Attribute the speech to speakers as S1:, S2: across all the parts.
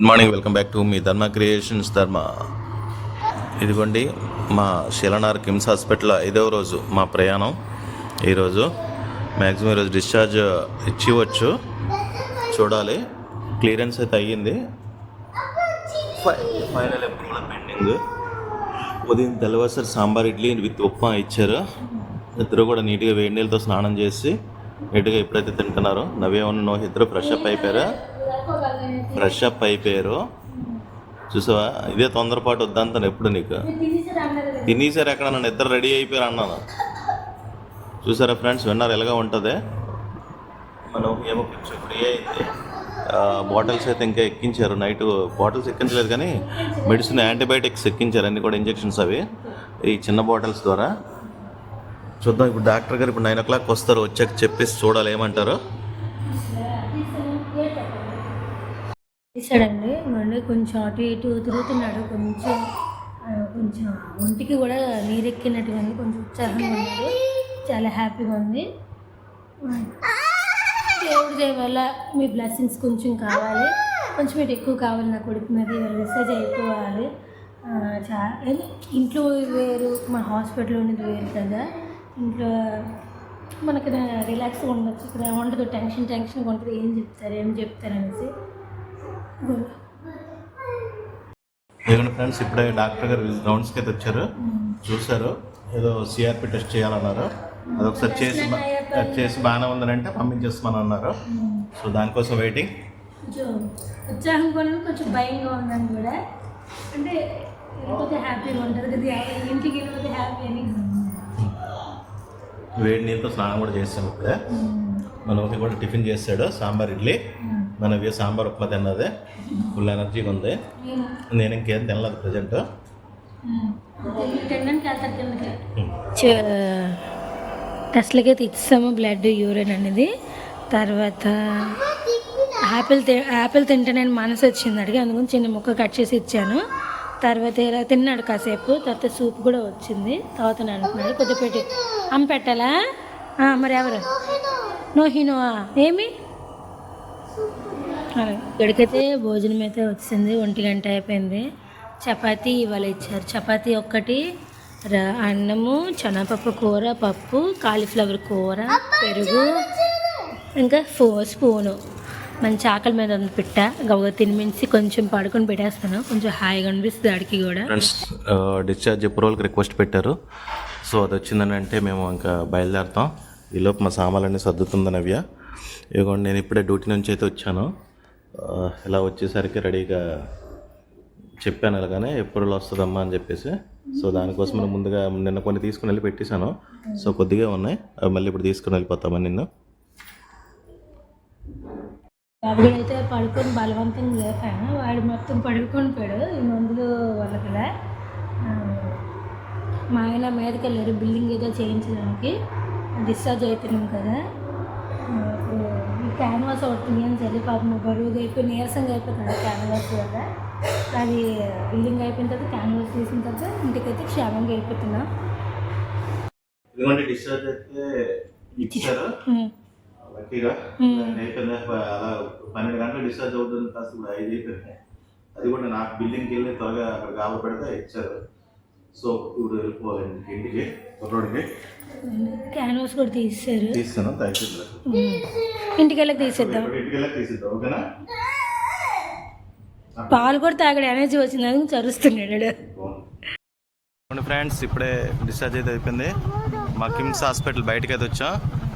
S1: Good morning welcome back to me Dharma creations ధర్మ. ఇదిగోండి మా శిలనార్ కిమ్స్ హాస్పిటల్ ఐదవ రోజు మా ప్రయాణం. ఈరోజు మ్యాక్సిమం ఈరోజు డిశ్చార్జ్ ఇచ్చివచ్చు. చూడాలి క్లియరెన్స్ అయితే అయ్యింది. ఫైనల్ అప్రూవల్ పెండింగ్ ఉదయం తెల్లవారు సాంబార్ ఇడ్లీ విత్ ఉప్మా ఇచ్చారు. ఇద్దరు కూడా నీట్గా వేడి నీళ్ళతో స్నానం చేసి నీట్గా ఎప్పుడైతే తింటున్నారో. నవ్వేమన్నా నో ఇద్దరు ఫ్రెష్ అప్ అయిపోయారా. ఫ్రెష్ అప్ అయిపోయారు. చూసావా? ఇదే తొందరపాటు వద్దంతాను ఎప్పుడు నీకు? తినేసారు ఎక్కడ? నన్ను ఇద్దరు రెడీ అయిపోయారు అన్నాను. చూసారా ఫ్రెండ్స్? విన్నారు ఎలాగా ఉంటుంది? మనం ఏమో కొంచెం ఫ్రీ అయింది. బాటిల్స్ అయితే ఇంకా ఎక్కించారు. నైట్ బాటిల్స్ ఎక్కించలేదు కానీ మెడిసిన్ యాంటీబయాటిక్స్ ఎక్కించారు. అన్ని కూడా ఇంజెక్షన్స్ అవి. ఈ చిన్న బాటిల్స్ ద్వారా. చూద్దాం. ఇప్పుడు డాక్టర్ గారు ఇప్పుడు నైన్ ఓ క్లాక్ వస్తారు. వచ్చాక చెప్పేసి చూడాలి. ఏమంటారు?
S2: తీసాడండి మళ్ళీ కొంచెం అటు ఇటు తిరుగుతున్నాడు కొంచెం కొంచెం ఒంటికి కూడా నీరెక్కినట్టుగా ఉంది కొంచెం ఉత్సాహంగా ఉన్నాడు. చాలా హ్యాపీగా ఉంది. దేవుడి దయ వల్ల మీ బ్లెస్సింగ్స్ కొంచెం కావాలి. కొంచెం ఇటు ఎక్కువ కావాలి నా కొడుకు మీద మెసేజ్ అయిపోవాలి. ఆ, చా ఇంట్లో వేరు మన హాస్పిటల్ ఉన్నది వేరు కదా. ఇంట్లో మనకి రిలాక్స్గా ఉండొచ్చు ఇక్కడ ఉండదు టెన్షన్ టెన్షన్గా ఉంటుంది ఏం చెప్తారు ఏం చెప్తారు అనేసి.
S1: ఇదిగోండి ఫ్రెండ్స్ ఇప్పుడే డాక్టర్ గారు రౌండ్స్కి అయితే వచ్చారు. చూశారు. ఏదో సిఆర్పి టెస్ట్ చేయాలన్నారు. అదొకసారి చేసి బా- చేసి బాగానే ఉందని అంటే పంపించేస్తామని అన్నారు. సో దానికోసం వెయిటింగ్
S2: ఉత్సాహం కూడా కొంచెం భయంగా ఉందని కూడా. అంటే వెళ్ళిపోతే హ్యాపీగా ఉంటుంది కదా ఇంటికి వెళ్ళిపోతే హ్యాపీ అని.
S1: వేడి నీళ్ళతో స్నానం కూడా చేసాం ఇప్పుడే. మన ఊరికి కూడా టిఫిన్ చేశాడు సాంబార్ ఇడ్లీ. మనవి సాంబార్ ఉప్మా తిన్నదే. ఫుల్ ఎనర్జీగా ఉంది.
S2: నేను
S1: ఇంకేం తినలేదు ప్రజెంట్
S2: టెస్ట్లకి అయితే ఇచ్చాము బ్లడ్ యూరిన్ అనేది. తర్వాత యాపిల్ యాపిల్ తింటే నేను మనసు వచ్చింది అడిగి అందుకని చిన్న ముక్క కట్ చేసి ఇచ్చాను. తర్వాత ఇలా తిన్నాడు కాసేపు తర్వాత సూప్ కూడా వచ్చింది. తర్వాత నేను అంటున్నాడు కొద్దిగా పెట్టి అమ్మ పెట్టాలా? మరి ఎవరు? నోహినోవా? ఏమి? ఇక్కడికైతే భోజనం అయితే వచ్చింది. ఒంటి గంట అయిపోయింది. చపాతీ ఇవాళ ఇచ్చారు. చపాతీ ఒక్కటి ర- అన్నము శనగపప్పు కూర పప్పు కాలీఫ్లవర్ కూర పెరుగు ఇంకా ఫో స్పూను. మంచి ఆకలి మీద ఉంది పిట్ట. గబగబా తినిమించి కొంచెం పడుకొని పెట్టేస్తాను. కొంచెం హాయిగా అనిపిస్తుంది ఆడికి కూడా.
S1: ఫ్రెండ్స్ డిశ్చార్జ్ అప్రూవల్కి రిక్వెస్ట్ పెట్టారు. సో అది వచ్చిందని అంటే మేము ఇంకా బయలుదేరుతాం. ఈలోపు మా సామాన్లన్నీ సర్దుతుంది నవ్య. ఇదిగోండి నేను ఇప్పుడే డ్యూటీ నుంచి అయితే వచ్చాను. ఇలా వచ్చేసరికి రెడీగా చెప్పాను అలాగానే ఎప్పుడు వస్తుందమ్మా అని చెప్పేసి. సో దానికోసం మనం ముందుగా నిన్న కొన్ని తీసుకుని వెళ్ళి పెట్టేశాను. సో కొద్దిగా ఉన్నాయి. అవి మళ్ళీ ఇప్పుడు తీసుకుని వెళ్ళిపోతామని నిన్ను?
S2: బాబు అయితే పడుకొని బలవంతంగా లేపాను. వాడు మొత్తం పడుకొని పోయాడు. ఈ మందులు వల్ల కదా మా ఆయన మీదకి వెళ్ళారు. బిల్డింగ్ ఏదో చేయించడానికి. డిశ్చార్జ్ అవుతున్నాం కదా. క్యాన్వాస్ అవుతుంది అని సరే పాపం బరువుగా అయిపోయి నీరసంగా అయిపోతుంది క్యాన్వాస్ వల్ల అది బిల్డింగ్ అయిపోయిన తర్వాత క్యాన్వాస్ తీసిన తర్వాత ఇంటికైతే క్షేమంగా అయిపోతున్నాం.
S1: ఇదిగోండి డిశ్చార్జ్ అయితే ఇచ్చారు. లక్కీగా.
S2: మ్మ్.
S1: అయిపోయింది? అలా పన్నెండు గంటలు డిశ్చార్జ్ అవుతుంది కాస్త ఇప్పుడు ఐదు అయిపోయింది అది కూడా నాకు బిల్డింగ్కి వెళ్ళి త్వరగా అక్కడ పెడితే ఇచ్చారు. సో ఇప్పుడు వెళ్ళిపోవాలండి ఇంటికి. కుర్రోడికి?
S2: క్యాన్వాస్ కూడా తీసేశారు.
S1: తీస్తాను.
S2: ఇంటికి వెళ్ళి తీసేద్దాం.
S1: ఇంటికి వెళ్ళి తీసిద్దాం ఓకేనా?
S2: పాలు కూడా తాగడు ఎనర్జీ వచ్చింది అని చరుస్తున్నాడు.
S1: ఫ్రెండ్స్ ఇప్పుడే డిశ్చార్జ్ అయితే అయిపోయింది. మా కిమ్స్ హాస్పిటల్ బయటకి అయితే వచ్చాం.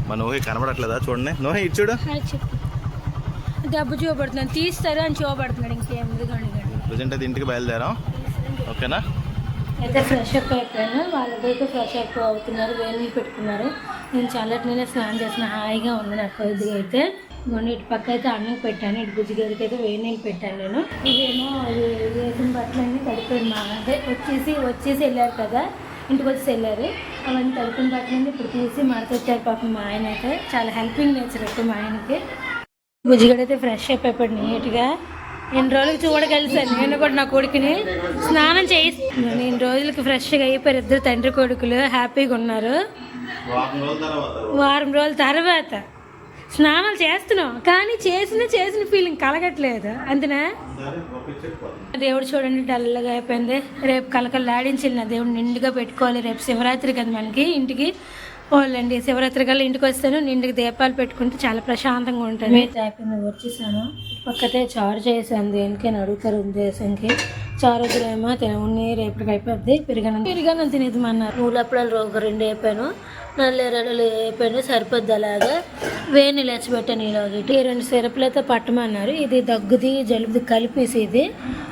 S1: మా నోహి కనబడట్లేదా చూడండి. నోహి ఇటు చూడు.
S2: దెబ్బ చూపడుతున్నాను తీస్తారు అని చూపడుతున్నాడు ఇంకేం
S1: ప్రజెంట్ అయితే ఇంటికి బయలుదేరాం. ఓకేనా?
S2: అయితే ఫ్రెష్ అప్ అయిపోయాను. వాళ్ళకైతే ఫ్రెష్ అప్ అవుతున్నారు వేడి పెట్టుకున్నారు. నేను చల్లటి నేనే స్నానం చేసిన హాయిగా ఉంది నాకు ఇది అయితే. మొన్న ఇటు పక్క అయితే అన్నం పెట్టాను ఇటు బుజ్జి అయితే వేడి నీళ్ళు పెట్టాను నేను. ఇదేమో వేసిన బట్టలన్నీ తడిపోయింది మా అదే వచ్చేసి వచ్చేసి వెళ్ళారు కదా ఇంటికి వచ్చి వెళ్ళారు. అవన్నీ తడిపిన బట్టలన్నీ ఇప్పుడు తీసి మడతొచ్చారు పాపం మా ఆయన అయితే. చాలా హెల్పింగ్ నేచర్ అయితే మా ఆయనకి. గుజ్జిగడ అయితే ఫ్రెష్ అప్ అయిపోయాడు నీట్గా. ఎన్ని రోజులకి చూడగలిసాను నేను కూడా నా కొడుకుని స్నానం చేయిస్తున్నాను ఎన్ని రోజులకి ఫ్రెష్గా అయిపోయారు ఇద్దరు తండ్రి కొడుకులు హ్యాపీగా ఉన్నారు.
S1: వారం రోజుల తర్వాత
S2: స్నానాలు చేస్తున్నాం. కానీ చేసిన చేసిన ఫీలింగ్ కలగట్లేదు. అంతేనా? దేవుడు చూడండి డల్గా అయిపోయింది. రేపు కలకలాడించి నా దేవుడు నిండుగా పెట్టుకోవాలి. రేపు శివరాత్రి కదా మనకి ఇంటికి. వాళ్ళండి శివరాత్రి గల ఇంటికి వస్తాను నిండుకి దీపాలు పెట్టుకుంటే చాలా ప్రశాంతంగా ఉంటుంది మీరు అయిపోయింది వచ్చేసాను పక్కతే చారు చేసాను దేనికైనా అడుగుతారు ఉద్దేశంకి చారు వద్దులేమో తినవుని రేపటికి అయిపోద్ది పెరిగాను. పెరిగాను తినేదమన్నారు నువ్వులు అప్పుడు ఒక రెండు అయిపోయాను రెండు అయిపోయాను సరిపోద్ది అలాగా. వేణి లేచిపెట్టాను ఇలాగ ఈ రెండు సిరపులు అయితే పట్టమన్నారు. ఇది దగ్గుది జలుబుది కలిపేసి ఇది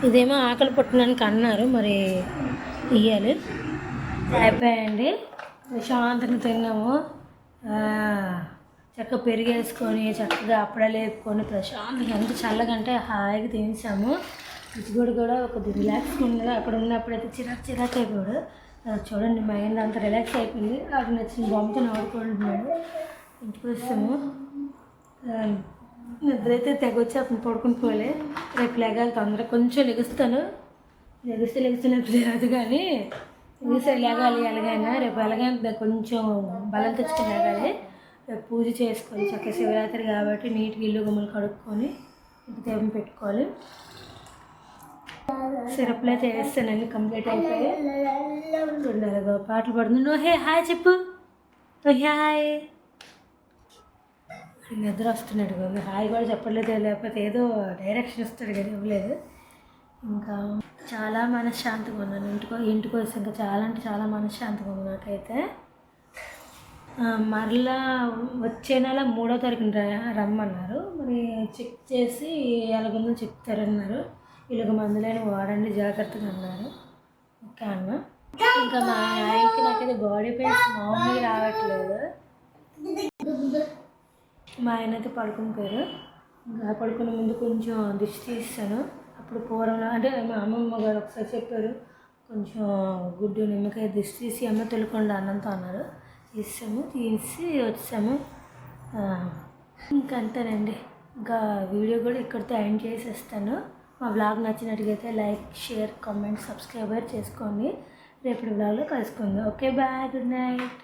S2: ఇదేమో ఆకలి పుట్టడానికి అన్నారు మరి ఇయ్యాలి. అయిపోయాయండి. ప్రశాంతంగా తిన్నాము. చక్కగా పెరిగేసుకొని చక్కగా అప్పుడే లేపుకొని ప్రశాంతంగా ఎంత చల్లగా అంటే హాయిగా తినేసాము. ఇచ్చిగూడు కూడా ఒక రిలాక్స్ ఉంది అక్కడ ఉన్నప్పుడైతే చిరాకు చిరాకు అయిపోయాడు. చూడండి మైండ్ అంత రిలాక్స్ అయిపోయింది. నాకు నచ్చిన బొమ్మతో నవ్వుకుంటున్నాడు. ఇంటికి వస్తాము నిద్ర అయితే తెగొచ్చి అప్పుడు పడుకుని పోలే. రేపు లేగాలి తొందరగా. కొంచెం లెగుస్తాను. లెగిస్తే లెగుస్తున్నట్టు లేదు కానీ ఈసారి లేగాలి ఎలాగైనా రేపు ఎలాగైనా కొంచెం బలం తెచ్చుకుని లేగాలి రేపు పూజ చేసుకొని చక్కగా శివరాత్రి కాబట్టి నీట్గా ఇల్లు గుమ్మలు కడుక్కొని ఇంటి పెట్టుకోవాలి. సిరప్లో అయితే కంప్లీట్ అయిపోయి. ఉండాలి పాటలు పడుతుంది నువ్వు హే హాయ్ చెప్పు. నువ్వు హాయ్. నిద్ర వస్తున్నాడు హాయ్ కూడా చెప్పట్లేదు లేకపోతే ఏదో డైరెక్షన్ ఇస్తాడు కదా ఇవ్వలేదు. ఇంకా చాలా మనశ్శాంతిగా ఉన్నాను. ఇంటికి ఇంటికి వచ్చి ఇంకా చాలా అంటే చాలా మనశ్శాంతిగా ఉంది నాకైతే. మరలా వచ్చే నెల మూడో తారీఖున రమ్మన్నారు. మరి చెక్ చేసి ఎలాగుందో చెప్తారన్నారు. ఇలాగ మందులైన వాడండి జాగ్రత్తగా అన్నారు. ఓకే అన్న. ఇంకా మా ఆయనకి నాకైతే బాడీ పెయిన్స్ మామూలుగా రావట్లేదు. మా ఆయన అయితే పడుకుని పోయారు. ఇంకా పడుకునే ముందు కొంచెం దిష్టి తీస్తాను అప్పుడు పూర్వం అంటే మా అమ్మమ్మ గారు ఒకసారి చెప్పారు కొంచెం గుడ్డు నిమ్మకాయ దిష్టి తీసి అమ్మ తెలుకుండా అన్నంతో అన్నారు. తీసాము తీసి వచ్చాము ఇంకంతేనండి అంతేనండి. ఇంకా వీడియో కూడా ఇక్కడితో ఎండ్ చేసేస్తాను. మా బ్లాగ్ నచ్చినట్టుగైతే లైక్ షేర్ కామెంట్ సబ్స్క్రైబర్ చేసుకోండి. రేపటి బ్లాగ్లో కలుసుకుందాం. Okay bye good night.